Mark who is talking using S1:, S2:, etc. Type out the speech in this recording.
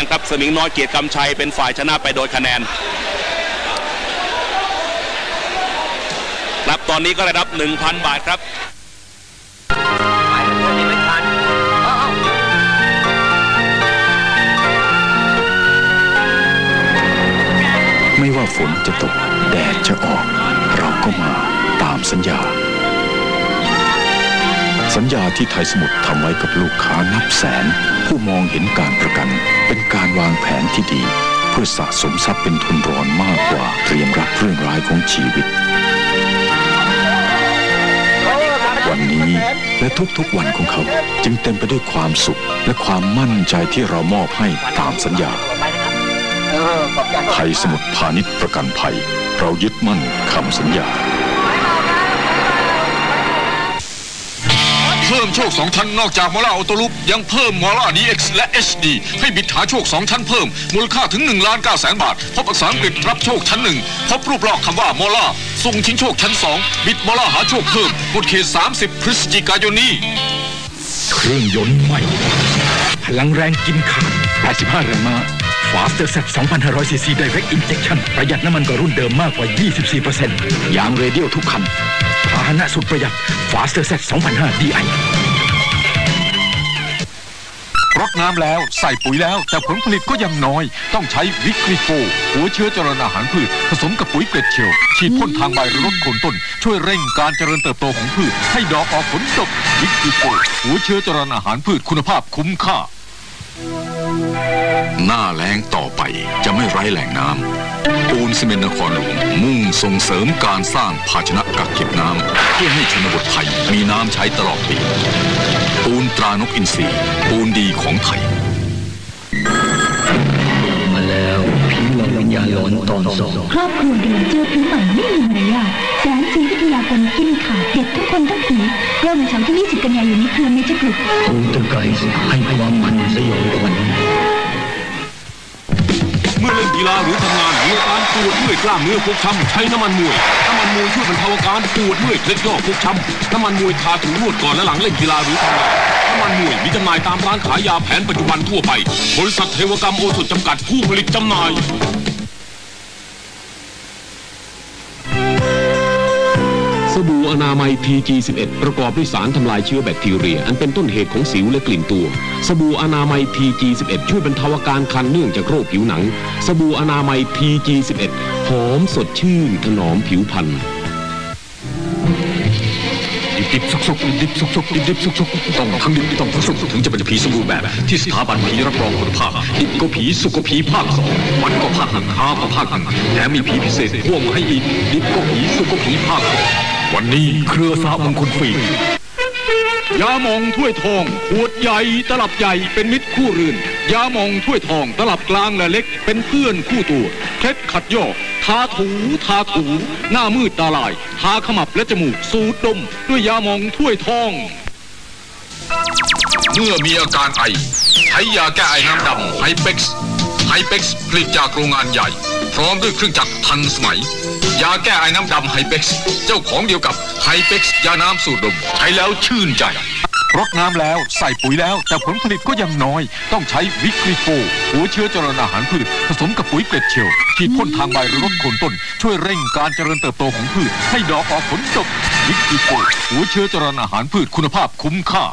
S1: งครับสมิงน้อยเกียรติกำชัยเป็นฝ่ายชนะไปโดยคะแนนครับตอนนี้ก็ได้รับ 1,000 บาทครับ
S2: ไม่
S3: ว่าฝนจะตก แดดจะออก เราก็มาตามสัญญา สัญญาที่ไทยสมุทรทำไว้กับลูกค้านับแสน ผู้มองเห็นการประกัน วางแผนที่ดี เพื่อสะสมทรัพย์เป็นทุนรอนมากกว่าเตรียมรับเรื่องร้ายของชีวิต วันนี้และทุกๆวันของเขาจึงเต็มไปด้วยความสุข และความมั่นใจที่เรามอบให้ตามสัญญา
S2: ไขอบใจ
S3: ไทยสมุทรพาณิชย์ประกันภัย เรายึดมั่นคำสัญญา
S4: พิ่มโชค 2 ชั้นนอกจากมอล่าออโตลุปยังเพิ่มมอล่า DX และ HD ให้บิดหาโชค 2 ชั้นเพิ่ม มูลค่าถึง1ล้าน9แสนบาท พบอักษรอังกฤษรับโชคชั้น1พบรูปลอกคำว่ามอล่าส่งชิงโชคชั้น 2 บิดมอล่าหาโชคเพิ่มหมดเขต30 พฤศจิกายนนี้
S5: เครื่องยนต์ใหม่ พลังแรงกินขาด 85 แรงม้า Faster Set 2,500 cc Direct Injection ประหยัดน้ำมันกว่ารุ่นเดิมมากกว่า 24%ยางเรเดียลทุกคันพาหนะสุดประหยัด Faster Set 2,500 DI
S4: รดน้ำแล้ว ใส่ปุ๋ยแล้ว แต่ผลผลิตก็ยังน้อย ต้องใช้วิกฤโฟหัวเชื้อเจริญอาหารพืช ผสมกับปุ๋ยเกล็ดเชลฉีดพ่นทางใบหรือลดโคนต้น ช่วยเร่งการเจริญเติบโตของพืช ให้ดอกออกผลดกวิกฤโฟหัวเชื้อเจริญอาหารพืชคุณภาพคุ้มค่า หน้าแล้งต่อไปจะไม่ไร้แหล่งน้ำปูนซีเมนต์นครหลวงมุ่งส่งเสริมการสร้างภาชนะกักเก็บน้ำเพื่อให้ชนบทไทยมีน้ำใช้ตลอดปี ปูนตรานกอินทรีปูนดีของไทย
S6: มาแล้วผีหลอกวิญญาณหลอนตอนสอง
S7: ครอบครัวเดิมเจอผีใหม่ไม่มีมารยา นี้เครือเมจิกรุ๊ป
S6: โครไกรให้ความมันสยองขวัญ
S1: เมื่อเล่นกีฬาหรือทำงานมีอาการปวดเมื่อยกล้ามเนื้อฟกช้ำใช้น้ำมันมวยน้ำมันมวยช่วยบรรเทาอาการปวดเมื่อยเคล็ดย่อฟกช้ำน้ำมันมวยทาถูนวดก่อนและหลังเล่นกีฬาหรือทำงานน้ำมันมวยมีจำหน่ายตามร้านขายยาแผนปัจจุบันทั่วไป บริษัทเทวกรรมโอสถจำกัดผู้ผลิตจำหน่าย
S8: สบู่อนามัย PG11 ประกอบด้วยสารทำลายเชื้อแบคทีเรีย อันเป็นต้นเหตุของสิวและกลิ่นตัว สบู่อนามัย PG11 ช่วยบรรเทาอาการคันเนื่องจากโรคผิวหนัง สบู่อนามัย PG11 หอมสดชื่นถนอมผิวพรรณ
S4: ดิบดิบสุกสุกดิบๆสุกสุกดิบดิบสุกสุกต้องทั้งดิบต้องทั้งสุกถึงจะเป็นผีสมบูรณ์แบบ ที่สถาบันผีรับรองคุณภาพดิบก็ผีสุกก็ผีภาคสองวันก็ภาคหนึ่งข้าก็ภาคหนึ่งแถมมีผีพิเศษพ่วงมาให้อีกดิบก็ผีสุกก็ผีภาคสอง วันนี้เครือสามงคลฟิล์ม
S5: ยาหมองถ้วยทองขวดใหญ่ตลับใหญ่เป็นมิตรคู่รื่นยาหมองถ้วยทองตลับกลางและเล็ก เป็นเพื่อนคู่ตัวเคล็ดขัดยอกทาถูทาถู หน้ามืดตาลาย ทาขมับและจมูกสูดดม ด้วยยาหมองถ้วยทอง
S4: เมื่อมีอาการไอใช้ยาแก้ไอน้ำดำไฮเป็กซ์ไฮเป็กซ์ผลิตจากโรงงานใหญ่ พร้อมด้วยเครื่องจักรทันสมัย ยาแก้ไอน้ำดำไฮเป็กซ์เจ้าของเดียวกับไฮเป็กซ์ยาน้ำสูตรดม ใช้แล้วชื่นใจ รดน้ำแล้วใส่ปุ๋ยแล้ว แต่ผลผลิตก็ยังน้อย ต้องใช้วิกฤโฟหัวเชื้อเจริญอาหารพืช ผสมกับปุ๋ยเกล็ดเชลฉีดพ่นทางใบหรือลดโคนต้น ช่วยเร่งการเจริญเติบโตของพืช ให้ดอกออกผลดกวิกฤโฟหัวเชื้อเจริญอาหารพืชคุณภาพคุ้มค่า